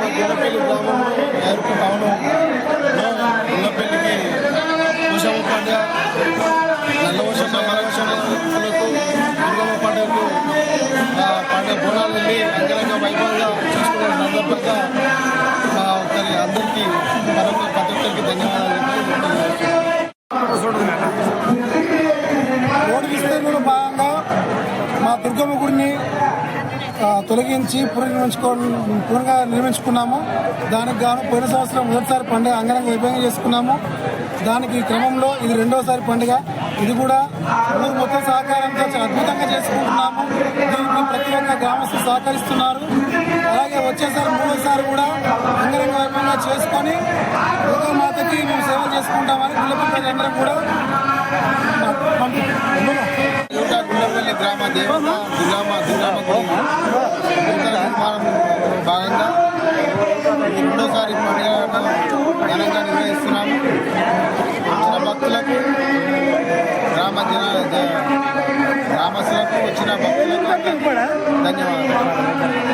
గుండపల్లి గ్రామం ఎరుపు టౌన్లో గుండపల్లికి పోషమ్మ పండుగ నల్లవశం నల్లవశం భక్తులకు దుర్గమ్మ పండుగకు పండుగ బోనాలు వెళ్ళి అంగరంగ వైభవంగా చేసుకున్న సందర్భంగా ఒకరి అందరికీ మరొక ప్రతి ఒక్కరికి ధన్యవాదాలు రోడ్డు విస్తరణలో భాగంగా మా దుర్గమ్మ గుడిని తొలగించి పునర్నిర్మించుకో పునరుగా నిర్మించుకున్నాము. దానికి గాను పోయిన సంవత్సరం మొదటిసారి పండుగ అంగరంగ వైభవంగా చేసుకున్నాము. దానికి క్రమంలో ఇది రెండోసారి పండుగ. ఇది కూడా ఊరు మొత్తం సహకారంతో చాలా అద్భుతంగా చేసుకుంటున్నాము. దీనికి ప్రతి ఒక్క గ్రామస్తులు సహకరిస్తున్నారు. అలాగే వచ్చేసారి మూడోసారి కూడా అంగరంగ వైభవంగా చేసుకొని మాతకి మేము సేవ చేసుకుంటామని గుళ్ళపల్లి ప్రజలందరం కూడా పంపిస్తున్నాము గ్రామ దేవత దుర్గామ్మ దుర్గామ్మ భాగంగా రెండోసారి పండుగ ఘనంగా నిర్వహిస్తున్నాము. వచ్చిన భక్తులకు గ్రామ జన గ్రామస్తులకు వచ్చిన భక్తులకు ధన్యవాదాలు.